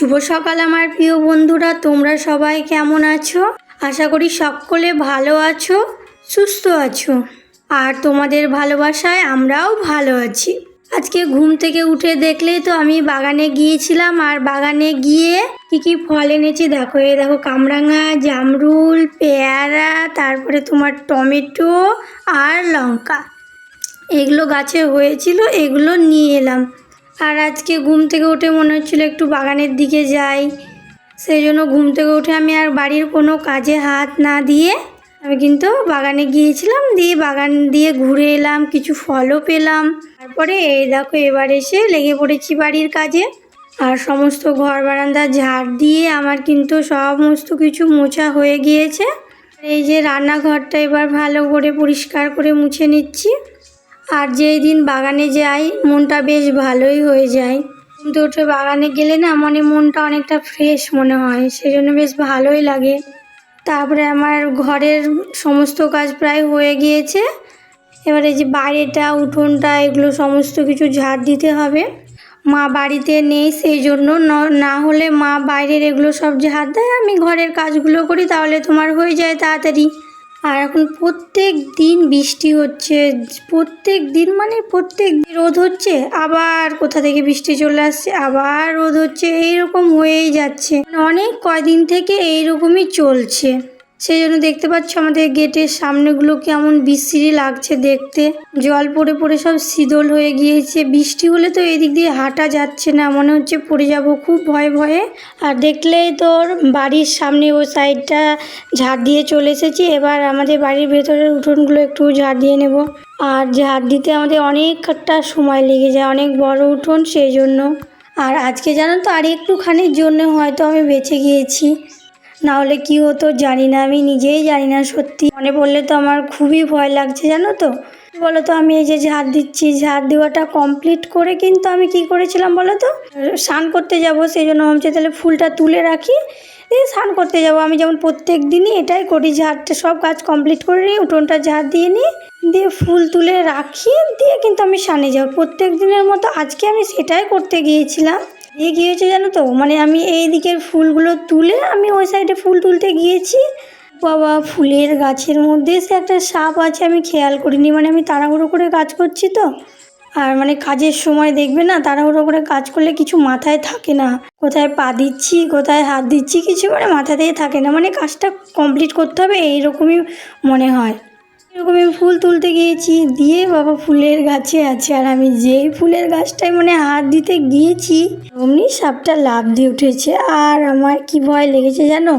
শুভ সকাল আমার প্রিয় বন্ধুরা। তোমরা সবাই কেমন আছো? আশা করি সকলে ভালো আছো, সুস্থ আছো। আর তোমাদের ভালোবাসায় আমরাও ভালো আছি। আজকে ঘুম থেকে উঠে দেখলেই তো আমি বাগানে গিয়েছিলাম। আর বাগানে গিয়ে কি কি ফল এনেছি দেখো। এই দেখো কামরাঙা, জামরুল, পেয়ারা, তারপরে তোমার টমেটো আর লঙ্কা। এগুলো গাছে হয়েছিল, এগুলো নিয়ে এলাম। আর আজকে ঘুম থেকে উঠে মনে হচ্ছিল একটু বাগানের দিকে যাই। সেই জন্য ঘুম থেকে উঠে আমি আর বাড়ির কোনো কাজে হাত না দিয়ে আমি কিন্তু বাগানে গিয়েছিলাম, দিয়ে বাগান দিয়ে ঘুরে এলাম, কিছু ফলও পেলাম। তারপরে এই দেখো এবার এসে লেগে পড়েছি বাড়ির কাজে। আর সমস্ত ঘর বারান্দা ঝাড় দিয়ে আমার কিন্তু সমস্ত কিছু মোছা হয়ে গিয়েছে। এই যে রান্নাঘরটা এবার ভালো করে পরিষ্কার করে মুছে নিচ্ছি। আর যেই দিন বাগানে যাই, মনটা বেশ ভালোই হয়ে যায়। কিন্তু উঠে বাগানে গেলে না মানে মনটা অনেকটা ফ্রেশ মনে হয়, সেজন্য বেশ ভালোই লাগে। তারপরে আমার ঘরের সমস্ত কাজ প্রায় হয়ে গিয়েছে। এবারে যে বাইরেটা উঠোনটা, এগুলো সমস্ত কিছু ঝাড় দিতে হবে। মা বাড়িতে নেই, সেই জন্য ন- না হলে মা বাইরের এগুলো সব ঝাড় দেয়। আমি ঘরের কাজগুলো করি, তাহলে তোমার হয়ে যায় তাড়াতাড়ি। আর এখন প্রত্যেক দিন বৃষ্টি হচ্ছে, প্রত্যেক দিন মানে প্রত্যেক দিন রোদ হচ্ছে, আবার কোথা থেকে বৃষ্টি চলে আসছে, আবার রোদ হচ্ছে, এইরকম হয়েই যাচ্ছে। মানে অনেক কয়দিন থেকে এইরকমই চলছে। সেই জন্য দেখতে পাচ্ছ আমাদের গেটের সামনেগুলো কেমন বিশ্রী লাগছে দেখতে। জল পড়ে পড়ে সব শীতল হয়ে গিয়েছে। বৃষ্টি হলে তো এদিক দিয়ে হাঁটা যাচ্ছে না, মনে হচ্ছে পড়ে যাব খুব ভয়ে ভয়ে। আর দেখলেই তোর বাড়ির সামনে ও সাইডটা ঝাড় দিয়ে চলে এসেছি। এবার আমাদের বাড়ির ভেতরের উঠোনগুলো একটু ঝাড় দিয়ে নেব। আর ঝাড় দিতে আমাদের অনেকটা সময় লেগে যায়, অনেক বড় উঠোন সেই জন্য। আর আজকে জানো তো আর একটুখানির জন্য হয়তো আমি বেঁচে গিয়েছি। না হলে কি হতো জানি না, আমি নিজেই জানি না সত্যি। মনে পড়লে তো আমার খুবই ভয় লাগছে, জানো তো? বলো তো, আমি এই যে ঝাড় দিচ্ছি, ঝাড় দেওয়াটা কমপ্লিট করে কিন্তু আমি কি করেছিলাম বলো তো? স্নান করতে যাব, সেই জন্য ভাবছি তাহলে ফুলটা তুলে রাখি, দিয়ে স্নান করতে যাব। আমি যেমন প্রত্যেক দিনই এটাই করি, ঝাড়টা সব কাজ কমপ্লিট করে নিই উঠোনটা ঝাড় দিয়ে নিই, দিয়ে ফুল তুলে রাখি, দিয়ে কিন্তু আমি স্নানে যাব। প্রত্যেক দিনের মতো আজকে আমি সেটাই করতে গিয়েছিলাম। দিয়ে কী হয়েছে জানো তো? মানে আমি এই দিকের ফুলগুলো তুলে আমি ওই সাইডে ফুল তুলতে গিয়েছি। বাবা, ফুলের গাছের মধ্যে সে একটা সাপ আছে, আমি খেয়াল করিনি। মানে আমি তাড়াহুড়ো করে কাজ করছি তো। আর মানে কাজের সময় দেখবে না, তাড়াহুড়ো করে কাজ করলে কিছু মাথায় থাকে না। কোথায় পা দিচ্ছি, কোথায় হাত দিচ্ছি, কিছু মানে মাথাতেই থাকে না। মানে কাজটা কমপ্লিট করতে হবে, এইরকমই মনে হয়। এরকম আমি ফুল তুলতে গিয়েছি, দিয়ে বাবা ফুলের গাছে আছে। আর আমি যেই ফুলের গাছটায় মানে হাত দিতে গিয়েছি, অমনি সাপটা লাভ দিয়ে উঠেছে। আর আমার কি ভয় লেগেছে জানো?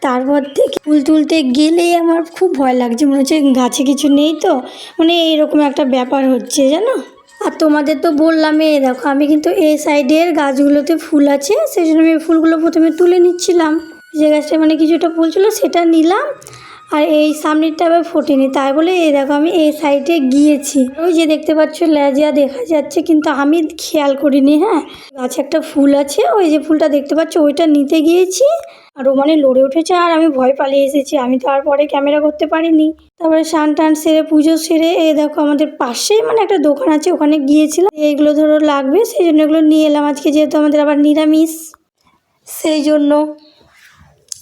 তারপর থেকে ফুল তুলতে গেলেই আমার খুব ভয় লাগছে। মনে হচ্ছে গাছে কিছু নেই তো। মানে এইরকম একটা ব্যাপার হচ্ছে জানো? আর তোমাদের তো বললামই এই দেখো, আমি কিন্তু এই সাইডের গাছগুলোতে ফুল আছে। সেই জন্য আমি ফুলগুলো প্রথমে তুলে নিচ্ছিলাম। যে গাছটা মানে কিছুটা ফুল ছিল, সেটা নিলাম। আর এই সামনেরটা আবার ফোটেনি। তাই বলে এই দেখো আমি এই সাইডে গিয়েছি। ওই যে দেখতে পাচ্ছ লেজা দেখা যাচ্ছে, কিন্তু আমি খেয়াল করিনি হ্যাঁ? গাছে একটা ফুল আছে, ওই যে ফুলটা দেখতে পাচ্ছ, ওইটা নিতে গিয়েছি। আর ও মানে লড়ে উঠেছে, আর আমি ভয় পালিয়ে এসেছি। আমি তো আর পরে ক্যামেরা করতে পারিনি। তারপরে স্নান টান সেরে, পুজো সেরে, এই দেখো আমাদের পাশেই মানে একটা দোকান আছে, ওখানে গিয়েছিলাম। এইগুলো ধরো লাগবে, সেই জন্য এগুলো নিয়ে এলাম। আজকে যেহেতু আমাদের আবার নিরামিষ, সেই জন্য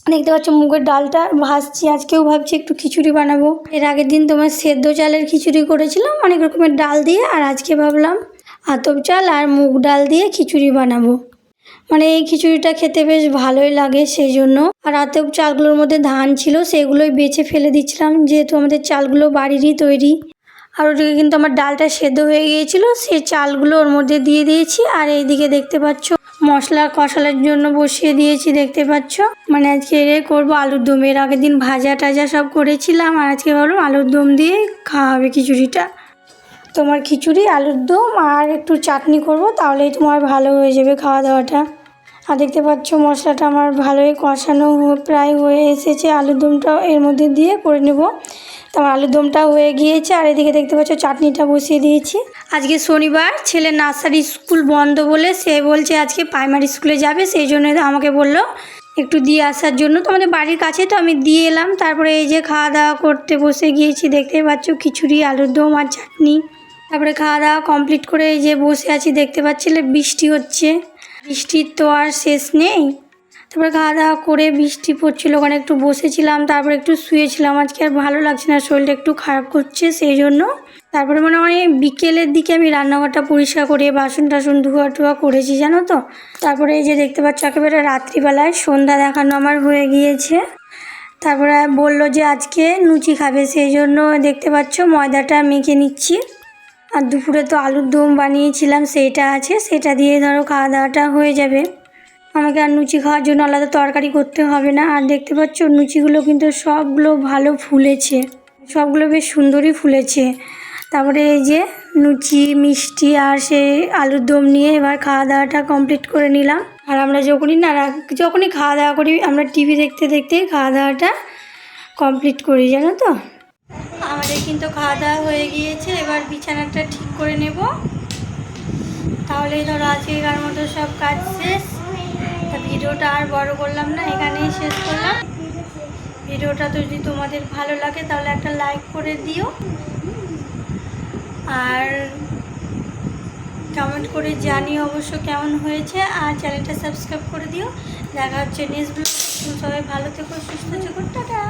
দেখতে পাচ্ছ মুগের ডালটা ভাজছি। আজকেও ভাবছি একটু খিচুড়ি বানাবো। এর আগের দিন তোমার সেদ্ধ চালের খিচুড়ি করেছিলাম, অনেক রকমের ডাল দিয়ে, আর আজকে ভাবলাম আতপ চাল আর মুগ ডাল দিয়ে খিচুড়ি বানাবো। মানে এই খিচুড়িটা খেতে বেশ ভালোই লাগে সেই জন্য। আর আতপ চালগুলোর মধ্যে ধান ছিল, সেগুলোই বেছে ফেলে দিচ্ছিলাম, যেহেতু আমাদের চালগুলো বাড়িরই তৈরি। আর ওদিকে কিন্তু আমার ডালটা সেদ্ধ হয়ে গিয়েছিল, সেই চালগুলো ওর মধ্যে দিয়ে দিয়েছি। আর এইদিকে দেখতে পাচ্ছ মশলা কষানোর জন্য বসিয়ে দিয়েছি, দেখতে পাচ্ছ? মানে আজকে করব আলুর দম। এর আগের দিন ভাজা টাজা সব করেছিলাম, আর আজকে ভাবলাম আলুর দম দিয়ে খাওয়া হবে খিচুড়িটা। তোমার খিচুড়ি, আলুর দম আর একটু চাটনি করব, তাহলেই তোমার ভালো হয়ে যাবে খাওয়া দাওয়াটা আর দেখতে পাচ্ছ মশলাটা আমার ভালোই কষানো প্রায় হয়ে এসেছে। আলুর দমটাও এর মধ্যে দিয়ে করে নেব। তোমার আলুর দমটা হয়ে গিয়েছে আর এদিকে দেখতে পাচ্ছ চাটনিটা বসিয়ে দিয়েছি। আজকে শনিবার ছেলে নার্সারি স্কুল বন্ধ বলে সে বলছে আজকে প্রাইমারি স্কুলে যাবে, সেই জন্য আমাকে বলল একটু দিয়ে আসার জন্য। তো আমাদের বাড়ির কাছে তো আমি দিয়ে এলাম, তারপরে এই যে খাওয়া দাওয়া করতে বসে গিয়েছি, দেখতে পাচ্ছ খিচুড়ি আলুর দম আর চাটনি। তারপরে খাওয়া দাওয়া কমপ্লিট করে এই যে বসে আছি, দেখতে পাচ্ছিলে বৃষ্টি হচ্ছে। বৃষ্টির তো আর শেষ নেই। তারপরে খাওয়া দাওয়া করে বৃষ্টি পড়ছিল, ওখানে একটু বসেছিলাম, তারপরে একটু শুয়েছিলাম, আজকে আর ভালো লাগছে না, শরীরটা একটু খারাপ করছে, সেই জন্য। তারপরে মানে মানে বিকেলের দিকে আমি রান্নাঘরটা পরিষ্কার করে বাসন টাসন ধোয়া টোয়া করেছি, জানো তো? তারপরে এই যে দেখতে পাচ্ছ, একেবারে রাত্রিবেলায় সন্ধ্যা দেখানো আমার হয়ে গিয়েছে। তারপরে বলল যে আজকে লুচি খাবে, সেই জন্য দেখতে পাচ্ছ ময়দাটা মেখে নিচ্ছি। আর দুপুরে তো আলুর দম বানিয়েছিলাম, সেইটা আছে, সেটা দিয়ে ধরো খাওয়া দাওয়াটা হয়ে যাবে। আমাকে আর লুচি খাওয়ার জন্য আলাদা তরকারি করতে হবে না। আর দেখতে পাচ্ছ লুচিগুলো কিন্তু সবগুলো ভালো ফুলেছে। সবগুলো বেশ সুন্দরই ফুলেছে। তারপরে এই যে লুচি মিষ্টি আর সে আলুর দম নিয়ে এবার খাওয়া দাওয়াটা কমপ্লিট করে নিলাম। আর আমরা যখনই না, যখনই খাওয়া দাওয়া করি, আমরা টিভি দেখতে দেখতেই খাওয়া দাওয়াটা কমপ্লিট করি, জানো তো? আমাদের কিন্তু খাওয়া দাওয়া হয়ে গিয়েছে। এবার বিছানাটা ঠিক করে নেব। তাহলে ধরো আজকের মতো সব কাজ শেষ। ভিডিওটা আর বড় করলাম না, এখানেই শেষ করলাম। ভিডিওটা যদি তোমাদের ভালো লাগে, তাহলে একটা লাইক করে দিও। আর কমেন্ট করে জানিও অবশ্য কেমন হয়েছে, আর চ্যানেলটা সাবস্ক্রাইব করে দিও। দেখা হচ্ছে নেক্সট ব্লগ সবাই ভালো থেকো, সুস্থ থেকো, টাটা।